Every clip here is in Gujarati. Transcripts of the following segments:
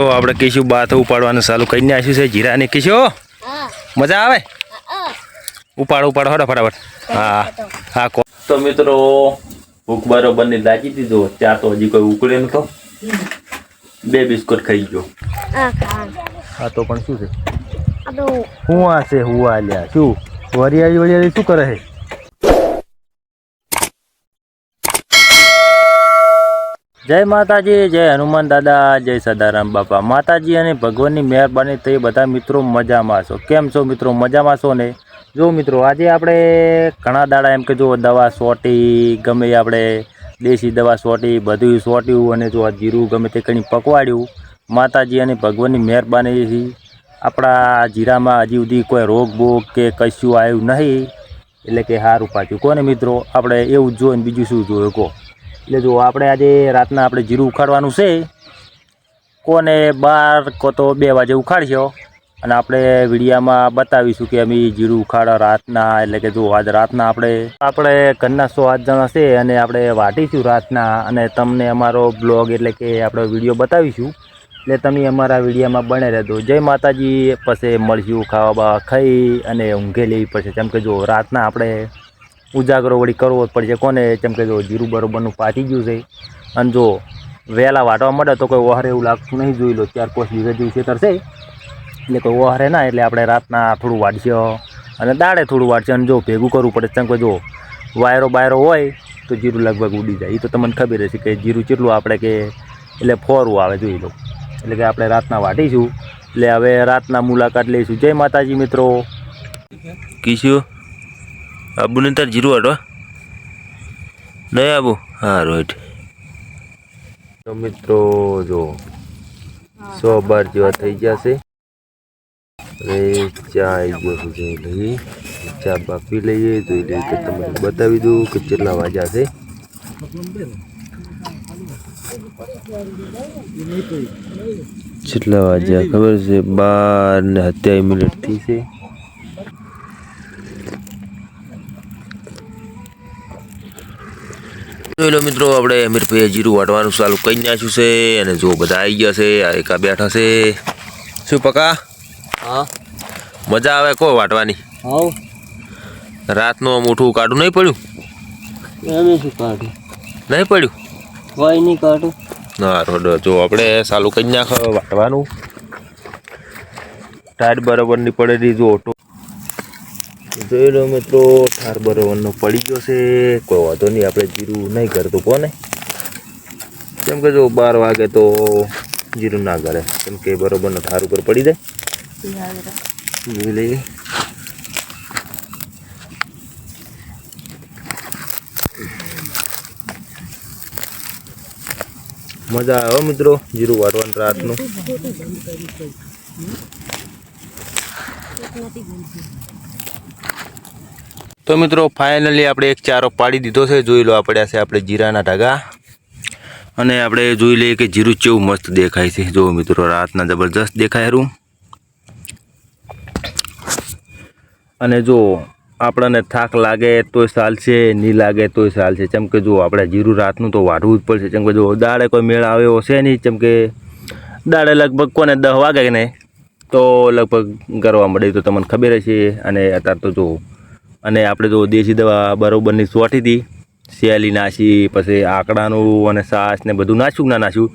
તો આપણે કીશું બાથ ઉપાડવાનું ચાલુ કરીને આવીશું છે. જીરાને કહીશું હા. મજા આવે? ઉપાડો ઉપાડો હડો ફટાફટ. હા હા. કો. તો મિત્રો ભૂખ બરોબરની લાગી દીધો ત્યાં તો હજી કોઈ ઉકળે નતો. બે બિસ્કુટ ખાઈ ગયો. હા તો પણ શું છે? આ હું આ છે હું આ લ્યા. શું? વરિયાળી વરિયાળી શું કરે છે? જય માતાજી, જય હનુમાન દાદા, જય સદારામ બાપા. માતાજી અને ભગવાનની મહેરબાની થઈ બધા મિત્રો મજામાં છો કેમ છો મિત્રો? મજામાં છો ને? જો મિત્રો, આજે આપણે ઘણા દાડા એમ કે જો દવા સોટી, ગમે આપણે દેશી દવા સોટી બધું સોટ્યું અને જો આ જીરું ગમે તે કંઈ પકવાડ્યું, માતાજી અને ભગવાનની મહેરબાનીથી આપણા જીરામાં હજી સુધી કોઈ રોગ બોગ કે કશું આવ્યું નહીં. એટલે કે સારું પાછું કોને મિત્રો? આપણે એવું જોઈને બીજું શું જોયું? કહો. એટલે જો આપણે આજે રાતના આપણે જીરું ઉખાડવાનું છે, કોને બાર કો તો બે વાગે ઉખાડશો. અને આપણે વિડીયામાં બતાવીશું કે અમે જીરું ઉખાડો રાતના, એટલે કે જો આજ રાતના આપણે આપણે ઘરના સો આઠ જણા છે અને આપણે વાટીશું રાતના. અને તમને અમારો બ્લોગ એટલે કે આપણો વીડિયો બતાવીશું. એટલે તમે અમારા વિડીયામાં બને રહેજો. જય માતાજી, પછી મળશું ખાવા બાવા ખાઈ અને ઊંઘે લેવી પડશે. કેમ કે જો રાતના આપણે ઉજાગરો વળી કરવો જ પડશે. કોને? જેમ કે જો જીરું બરોબરનું પાકી ગયું છે. અને જો વહેલા વાટવા મળે તો કોઈ ઓહરે એવું લાગતું નહીં. જોઈ લો, ચાર પાંચ વીઘા જેવું ખેતર એટલે કોઈ ઓહરે ના, એટલે આપણે રાતના થોડું વાટશે. અને દાડે થોડું વાટશે. અને જો ભેગું કરવું પડે કેમ કે જો વાયરો બાયરો હોય, તો જીરું લગભગ ઉડી જાય. એ તો તમને ખબર હશે કે જીરું કેટલું આપણે કે, એટલે ફોરવું આવે, જોઈ લો. એટલે કે આપણે રાતના વાટીશું. એટલે હવે રાતના મુલાકાત લઈશું. જય માતાજી મિત્રો. કીશું આબુ ને તાર જીરું હાટવા નહીં આબુ? હા રોઈટ મિત્રો, જો, સો બાર જેવા થઈ ગયા છે. ચા આવી ગયો છે જોઈ લઈએ ચા બાપી લઈએ જોઈ લઈએ તો તમને બતાવી દઉં કે કેટલા વાગ્યા છે. કેટલા વાગ્યા? ખબર છે, બાર ને સત્યાવીસ મિનિટ થઈ છે. જોઈ લો મિત્રો આપણે અમીરભાઈએ જીરું વાટવાનું ચાલુ કરી નાખ્યું છે અને જો બધા આવી ગયા છે આ એકા બેઠા છે. શું પકા? હા. મજા આવે કો વાટવાની? રાતનું મોટું કાઢું નહીં પડ્યું? નહીં પડ્યું? કોઈ નહીં કાઢું. ના રોડ જો આપણે ચાલુ કરી નાખ વાટવાનું. ટાયર બરાબરની પડેલી જો ઓટો જોઈ લો મિત્રો, ઠાર બરોબરનો પડી ગયો છે. કોઈ વાંધો નહીં, આપણે જીરું નહીં કરતું કોને? કેમ કે જો બાર વાગે તો જીરું ના કરે કેમ કે બરોબરનો ઠાર ઉપર પડી જાય. જોઈ લઈએ. મજા આવે મિત્રો, જીરું વાટવાનું રાતનું. તો મિત્રો ફાઇનલી આપણે એક ચારો પાડી દીધો છે. જોઈ લો, આપણે છે આપણે જીરાના ઢગા અને આપણે જોઈ લઈએ કે જીરું કેવું મસ્ત દેખાય છે. જો મિત્રો, રાતના જબરજસ્ત દેખાય રૂમ. અને જો આપણને થાક લાગે તોય ચાલશે, નહીં લાગે તોય ચાલશે. જેમ કે જો આપણે જીરું રાતનું તો વાઢવું જ પડશે. જેમ કે જો દાડે કોઈ મેળ આવ્યો હશે નહીં. જેમ કે દાડે લગભગ કોને દસ વાગે નહીં, તો લગભગ કરવા મળે તો તમને ખબર હશે અને અત્યારે તો જો અને આપણે જો દેશી દવા બરોબરની સોટી હતી. શેલી નાસી પછી આંકડાનું અને સાસ ને બધું નાસ્યું ના નાસ્યું?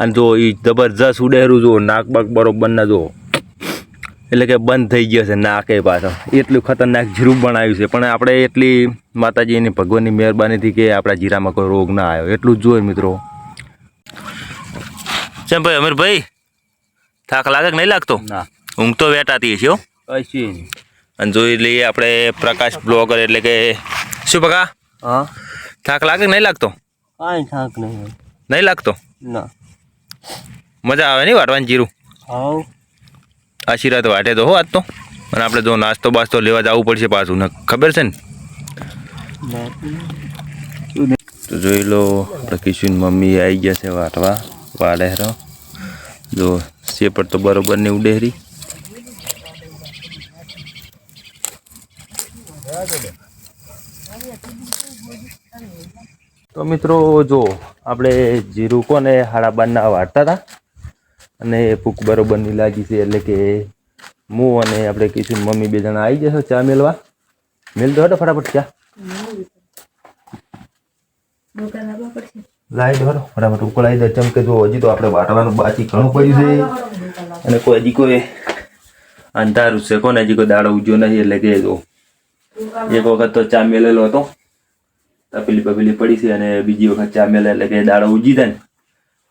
અને જો એ જબરજસ્ત ઉડેરું જો નાક બાક બરોબર ના જો એટલે કે બંધ થઈ ગયો છે નાકે પાછળ એટલું ખતરનાક જીરું બનાવ્યું છે. પણ આપણે એટલી માતાજીની ભગવાનની મહેરબાનીથી કે આપણા જીરામાં કોઈ રોગ ના આવ્યો. એટલું જ જોઈએ મિત્રો. ચમ ભાઈ અમીરભાઈ થાક લાગે કે નહીં લાગતો? ના. ઊંઘ તો વેટાતી કશું નહીં. અને જોઈ લઈએ આપણે પ્રકાશ બ્લોગર એટલે કે શું પકા હા? થાક લાગે નહીં લાગતો? કાંઈ થાક નહીં. નહીં લાગતો? ના. મજા આવે નહીં વાટવાની જીરું? હા આશીર્વાદ વાટે તો હો આજ તો. અને આપણે જો નાસ્તો બાસ્તો લેવા જવું પડશે પાછું ને ખબર છે ને? તો જોઈ લો આપણે કિશુન મમ્મી આવી ગયા છે વાટવા વાડે હેરો જો સેપર તો બરોબર ને ઉડેરી તો મિત્રો, જો, આપણે જીરું કોને હાડા બારના વાટતા હતા અને ભૂખ બરોબરની લાગી છે, એટલે કે હું અને આપણે કીધું મમ્મી બે જણા આવી જશો ચા મેળવા મેળ દો હટો ફટાફટ ચા. લાઈ દો ફટાફટ ઉકળાઈ દે. ચમકે જો, હજી તો આપણે વાટવાનું બાકી ઘણું પડ્યું છે. અને કોઈ હજી કોઈ અંધારું છે કોને, હજી કોઈ દાડો ઉજ્યો નથી, એટલે કે જો એક વખત તો ચા મેલેલો હતો. તપેલી પપેલી પડી છે અને બીજી વખત ચા મેલે એટલે કે દાડો ઉજી થાય ને.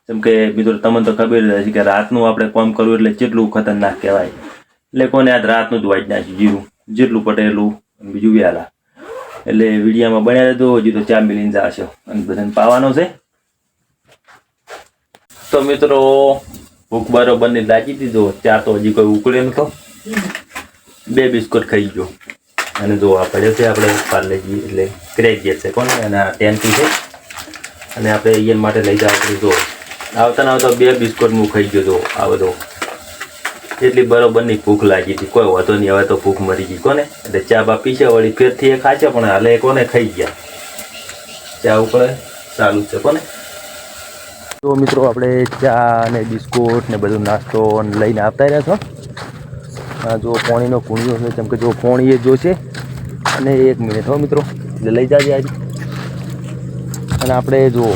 જેમ કે મિત્રો તમને તો ખબર છે કે રાતનું આપણે કામ કરવું એટલે કેટલું ખતરનાક કહેવાય. એટલે કોને આજ રાતનું જ વાંચ નાખ્યું, જીરું. જેટલું પટે એટલું બીજું વ્યાલા. એટલે વિડીયામાં બન્યા રહેતો હજી તો ચા મિલીને જશે. અને બધાને પાવાનો છે. તો મિત્રો, ભૂખ બરોબરની લાગી દીધો. ચા તો હજી કોઈ ઉકળે નતો. બે બિસ્કુટ ખાઈ ગયો. અને જો આ પડ્યો છે આપણે પાર્લેજી એટલે ક્રેક ગેટ છે કોને અને આ ટેન્કી છે. અને આપણે એન માટે લઈ જાવ આપણે, જો. આવતા ને આવતા બે બિસ્કુટ હું ગયો, જો, આ બધો. એટલી બરોબરની ભૂખ લાગી હતી. કોઈ વાંધો નહીં, હવે તો ભૂખ મરી ગઈ. કોને? એટલે ચા બા પીશે, વળી ફેરથી એ ખાશે, પણ હાલે એ કોને ખાઈ ગયા? ચા ઉપડે ચાલુ છે, કોને? તો મિત્રો, આપણે ચા ને બિસ્કુટ ને બધું નાસ્તો લઈને આવતા રહ્યા છો. જો પોણીનો કુણિયો છે જેમ કે જો પોણી એ જોશે અને એક મિનિટ હો મિત્રો, એટલે લઈ જાજે આજે. અને આપણે જો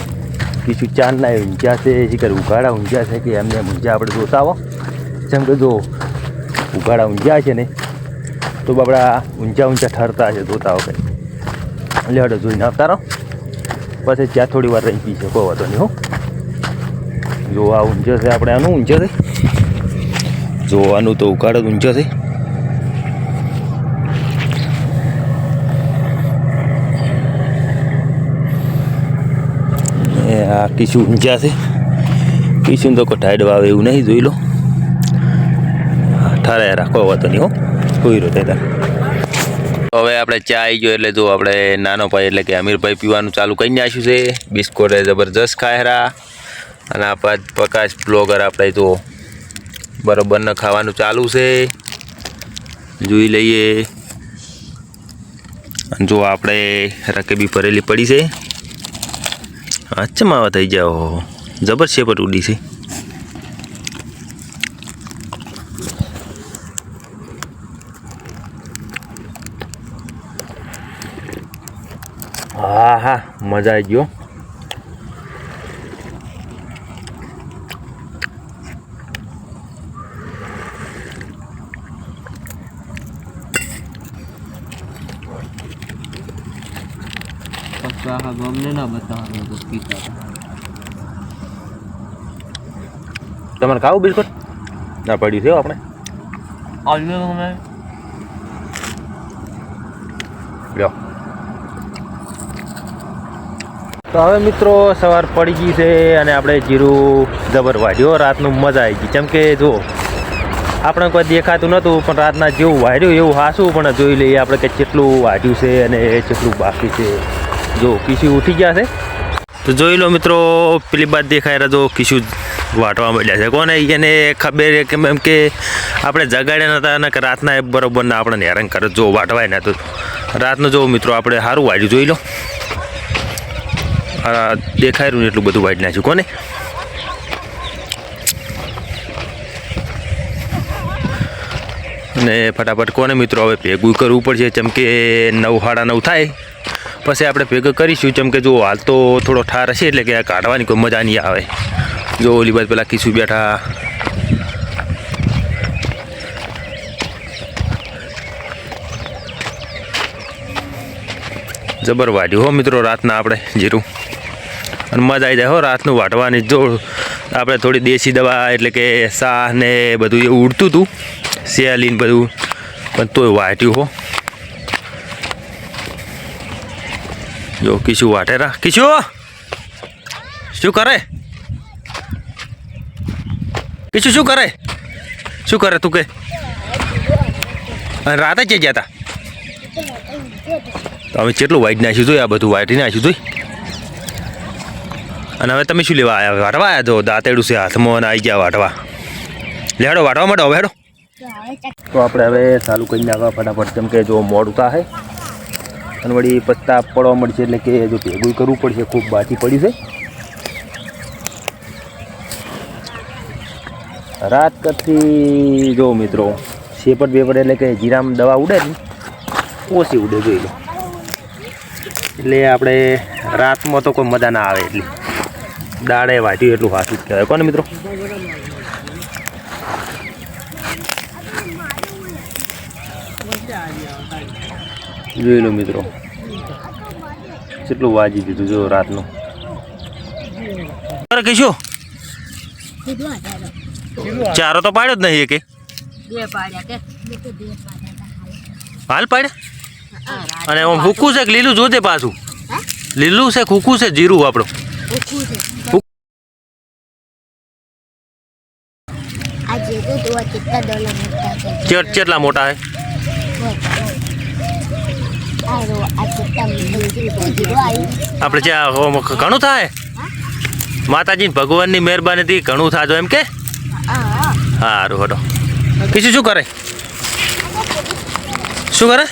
কিছু ચાંદના ઊંઝા છે શીખર ઉઘાડા ઊંઝા છે કે એમને ઊંઝા આપણે જોતા આવો. જેમ કે જો ઉઘાડા ઊંઝા છે ને, તો બાપડા ઊંચા ઊંચા ઠરતા છે, જોતા કંઈ. એટલે હડો જોઈને આવતા રહો. પછી ત્યાં થોડી વાર રહી પી શકો વાંધો નહીં હો. જો આ ઊંઝો છે, આપણે આનું ઊંઝો છે. જોવાનું તો ઉકાળો ઊંચો છે. આ કિશુ ઊંચા છે. કિશુને તો ટાઈડ વાવે એવું નહીં, જોઈ લો. ઠરાય રાખો વાતો નહીં હો. કોઈ રહ્યો ત્યાં હવે આપણે ચા આવી ગયો એટલે જો આપણે નાનો ભાઈ એટલે કે અમીરભાઈ પીવાનું ચાલુ કરી નાખ્યું છે. બિસ્કોટ જબરજસ્ત ખાયરા. અને આ પાછ પ્રકાશ બ્લોગર આપણે તો બરોબરને ખાવાનું ચાલુ છે. જોઈ લઈએ. જો આપણે રકેબી ભરેલી પડી છે. અચ્છા માવા થઈ જાઓ જબર શેપટ ઉડી છે. હા હા મજા આવી ગયો. પછી અમને ના બતાવવાનું હતું પીતા તમારે ખાવું બિસ્કુટ? ના પડ્યું છે આપણે. આવ્યો તમે લ્યો. તો હવે મિત્રો સવાર પડી ગઈ છે અને આપણે જીરું જબર વાઢ્યો. રાતનું મજા આવી ગઈ. કેમ કે જો આપણે કોઈ દેખાતું નહોતું પણ રાતના જેવું વાઢ્યું એવું હાસું પણ જોઈ લઈએ આપણે કે કેટલું વાઢ્યું છે અને કેટલું બાકી છે. જો કિશુ ઉઠી ગયા છે. તો જોઈ લો મિત્રો, પેલી બાદ દેખાય રહ્યા જો કિશુ વાટવા માંડ્યા છે. કોને એને ખબર કે એમ કે આપણે જગાડ્યા નતા અને રાતના એ બરોબર ના આપણે હેરાન કરે. જો વાટવાય નહોતું રાતનું જો મિત્રો આપણે સારું વાઢ્યું જોઈ લો. દેખાય રહ્યું એટલું બધું વાઢી નાખ્યું. કોને? અને ફટાફટ કોને મિત્રો હવે ભેગું કરવું પડશે? જેમ કે નવ સાડા નવ થાય. પછી આપણે ભેગું કરીશું. જેમ કે જો હાલ તો થોડો ઠાર હશે એટલે કે કાઢવાની કોઈ મજા નહીં આવે. જો ઓલી બાદ પેલા કિસ્સુ બેઠા. જબર વાઢ્યું હો મિત્રો રાતના આપણે જીરું. અને મજા આવી જાય હો રાતનું વાટવાની જો આપણે થોડી દેશી દવા એટલે કે સાહ ને બધું એવું ઉડતું હતું શેલીને બધું. પણ તોય વાટ્યું હો. જો કિશુ વાટેરા કિશુ શું કરે? કિશુ શું કરે? શું કરે તું કે? રાતે ક્યાં ગયા હતા તો અમે કેટલું વાઈટ નાખ્યું જોઈ આ બધું વાઈટી નાખ્યું જોઈ અને હવે તમે શું લેવા આવ્યા વાટવા આવ્યા છો દાંતેડું છે હાથમાં આવી ગયા વાટવા. લેડો વાટવા માંડો, હવે હેડો. તો આપણે હવે ચાલુ કરીને આવવા ફટાફટ, કેમ કે જો મોડું થાય અને વળી પત્તા પડવા મળશે એટલે કે જો ભેગું કરવું પડશે, ખૂબ બાકી પડ્યું છે રાત કરતી જો મિત્રો શેપટ બેપટ એટલે કે જીરામ દવા ઉડે ને, ઓછી ઉડે જોઈ લો. એટલે આપણે રાતમાં તો કોઈ મજા ના આવે એટલી. દાડે વાટ્યું એટલું હાથું જ કહેવાય. કોને મિત્રો? જોઈ લો મિત્રો. કેટલું વાજી દીધું જો રાતનું. અરે કહીશું? ચારો તો પાડ્યો જ નહીં એકે. બે પાડ્યા કે હાલ પાડ્યા? અને આમ હુકું છે કે લીલું જોજે પાછું? લીલું છે ખૂકું છે જીરું આપણું. આજે તો કેટલા મોટા છે ચેટ કેટલા મોટા છે આરો આ કેટલા મોટા જીરો આવ્યું આપણે જ્યાં ઘણું થાય? માતાજી ભગવાનની મહેરબાનીથી ઘણું થાજો એમ કે? સારું હડો કીધું શું કરે? શું કરે?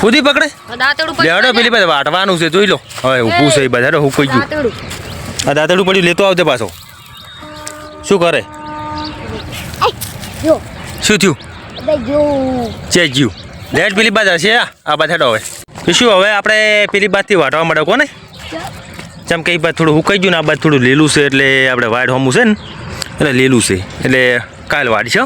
ફૂદી પકડે? દાંતડું પેલી પાસે વાટવાનું છે જોઈ લો. હવે ઊભું છે એ બધા હું કોઈ ગયું. આ દાંતડું પડ્યું લેતો આવજે પાછો. શું કરે? શું થયું? જય જો. જ્યું લેટ પેલી બાદ હશે આ બધા હવે. તો શું હવે આપણે પેલી બાદથી વાટવા માંડે કોને? જેમ કે એ બાદ થોડું હુકાઈ ગયું ને આ બાદ થોડું લીલું છે એટલે આપણે વાડ હોમું છે ને એટલે લીલું છે. એટલે કાલ વાડીશ હો.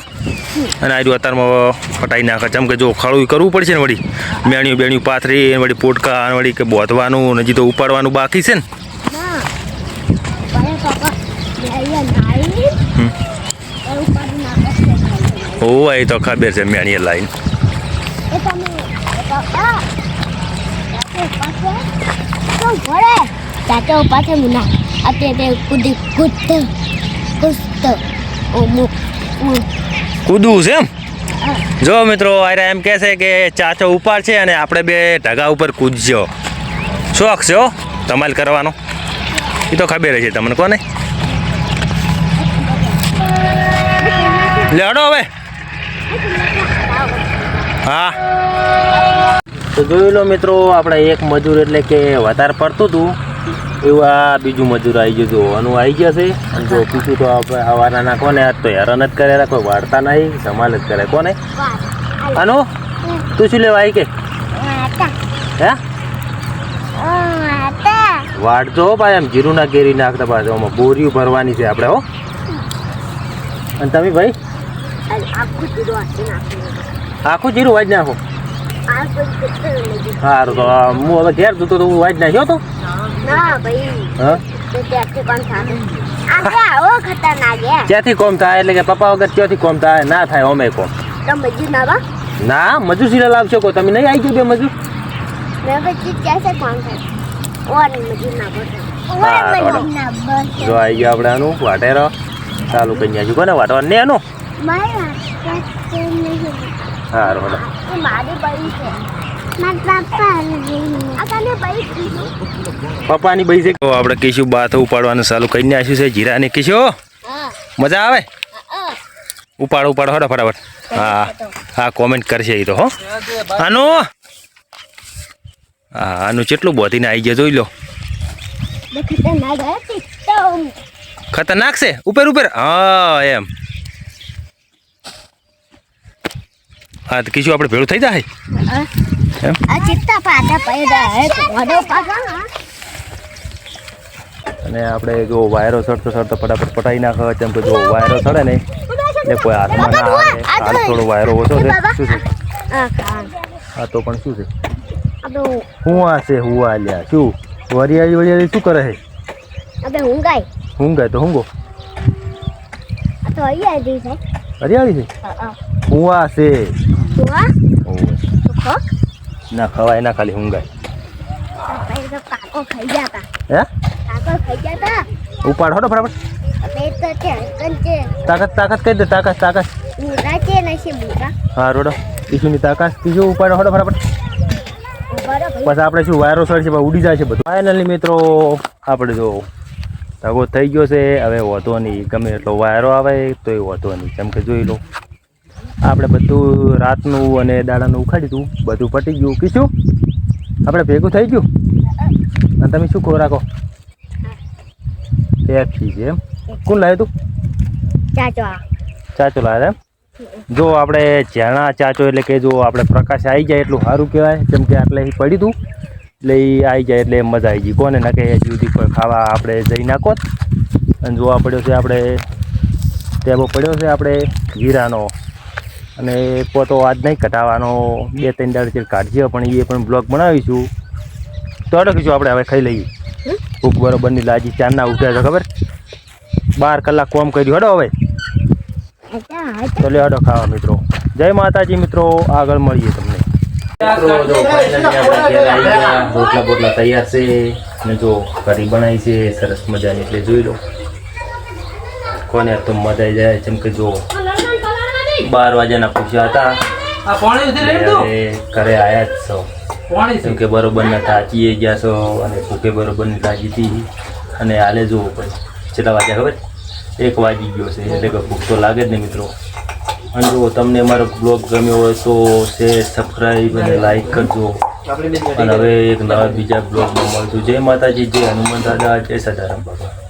અને આજુ અત્યારમાં ફટાઈ નાખે જેમ કે જો ખળું કરવું પડશે ને વળી. મેણ્યું બેણ્યું પાથરી વળી પોટકા વળી કે બોધવાનું હજી તો ઉપાડવાનું બાકી છે ને. ઓ એ તો ખબર છે મેણીએ લાઈન. કૂદવું છે એમ? જો મિત્રો, આયરા એમ કહે છે કે ચાચો ઉપાડ છે અને આપણે બે ઢગા ઉપર કૂદજો. શોખ છે હો ધમાલ કરવાનો? એ તો ખબર છે તમને, કોને? લેડો હવે. હા. તો જોઈ લો મિત્રો, આપણે એક મજૂર એટલે કે વધારે પડતું હતું. એવું આ બીજું મજૂર આવી ગયું. હતું અનુ આવી ગયા છે. અને જો પીછું તો આપણે હવાના નાખો ને આજ તો હેરાન જ કરે કોઈ વાળતા નહીં સંભાળ જ કરે. કોને? આનો તું શું લેવા આવી કે? હે? હો ભાઈ, આમ જીરું ના ઘેરી નાખતા પાછો આમાં બોરીયું ભરવાની છે આપણે, હો. અને તમે ભાઈ? આખું જીરું વાજ નાખો. સારું તો હું હવે ઘેર જતો તો હું વાજ નાખ્યો તો? ક્યાંથી કોમ થાય? એટલે કે પપ્પા વગર ક્યાંથી કોમ થાય? ના થાય અમે કોમ. ના, મજૂર સિરિયલ લાવશો કોઈ? તમે નહીં આવી ગયો બે મજૂર? જો આવી ગયો આપણે આનું વાટેરો. ચાલુ કરી જાય કોને વાટવાનું ને એનું સારું હલો. પપ્પાની બઈ છે. આપણે કેશુ બાથ ઉપાડવાનું ચાલુ કરીને આવ્યું છે. જીરા ને મજા આવે? ઉપાડ ઉપાડો હડો ફટાફટ. હા હા. કોમેન્ટ કરશે એ તો હો. આનું? હા આનું કેટલું બોધીને આવી ગયા જોઈ લો. ખતરનાક છે? ઉપર ઉપર. હા એમ. હા તો કીશું આપણે ભેળું થઈ જાય. એમ? અને આપણે જો વાયરો સડતો સડતો ફટાફટ પટાઈ નાખે તેમ કે જો વાયરો સડે ને એટલે કોઈ હાથમાં ના આવે. હાલ થોડો વાયરો ઓછો છે. શું છે? હા તો પણ શું છે? હું આ છે હું આલ્યા શું? વરિયાળી વરિયાળી શું કરે છે? અબે હુંગાય હુંગાય તો હુંગો તો હરિયાળી છે. હરિયાળી છે? હું આ છે. જોવા તો ખો. ના ખવાય ના ખાલી હુંગાય કાકો ખાઈ ગયા હે? ઉપાડ હોડો તો તાકાત તાકાત કહી દે તાકાત તાકાત. મોટા છે નસી મોટા હા રોડો. ઈશુની તાકાત બીજું ઉપાડ હોડો ફટાફટ. બસ આપણે શું વાયરો સર છે ઉડી જાય છે બધું. ફાઇનલી મિત્રો આપણે જો તગો થઈ ગયો છે. હવે હોતો નહીં ગમે એટલો વાયરો આવે તો એ હોતો નહીં. કેમ કે જોઈ લો આપણે બધું રાતનું અને દાડાનું ઉખાડી દઉં બધું પટી ગયું. કીશું આપણે ભેગું થઈ ગયું? અને તમે શું ખોરાકો પેપ્સી છે એમ. કોણ લાવ્યું તું? ચાચો ચાચો લાવે એમ? જો આપણે ઝેણા ચાચો એટલે કે જો આપણે પ્રકાશ આવી જાય એટલું સારું કહેવાય. કેમ કે આટલે અહીં પડ્યું હતું એટલે એ આવી જાય એટલે મજા આવી ગઈ. કોને ના કે હજી સુધી કોઈ ખાવા આપણે જઈ નાખો અને જોવા પડ્યો છે આપણે ટેબો પડ્યો છે આપણે હીરાનો. અને પોતો આજ નહીં કટાવવાનો બે ત્રણ દાડ કાઢીએ પણ એ પણ બ્લોગ બનાવીશું. તો અડકીશું આપણે હવે ખાઈ લઈએ. ભૂખ બરોબરની લાજી ચારના ઉઠ્યા છે ખબર? બાર કલાક કોમ કર્યું હડો હવે. ચલો તો લે હડો ખાવા મિત્રો. જય માતાજી મિત્રો. આગળ મળીએ તમને. રોટલા બોટલા તૈયાર છે. ને જો કઢી બનાવી છે સરસ મજાની એટલે જોઈ લો. કોને તો મજા આવી જાય જેમ કે જો બાર વાગ્યાના પૂછ્યા હતા. આ પાણી ઉધી લઈ દો ઘરે આયા જ છો. પાણી જેમ કે બરોબર ના થાચીએ ગયા છો અને ભૂખે બરોબરની લાગી હતી અને હાલે જુઓ પછી કેટલા વાગ્યા ખબર? એક વાગી ગયો છે. એટલે કે ભૂખ તો લાગે જ ને મિત્રો. અને જો તમને અમારો બ્લોગ ગમ્યો હોય તો શેર સબસ્ક્રાઈબ અને લાઈક કરજો. અને હવે એક નવા બીજા બ્લોગમાં મળશું. જય માતાજી જય હનુમાન દાદા જય સદારામ બાબા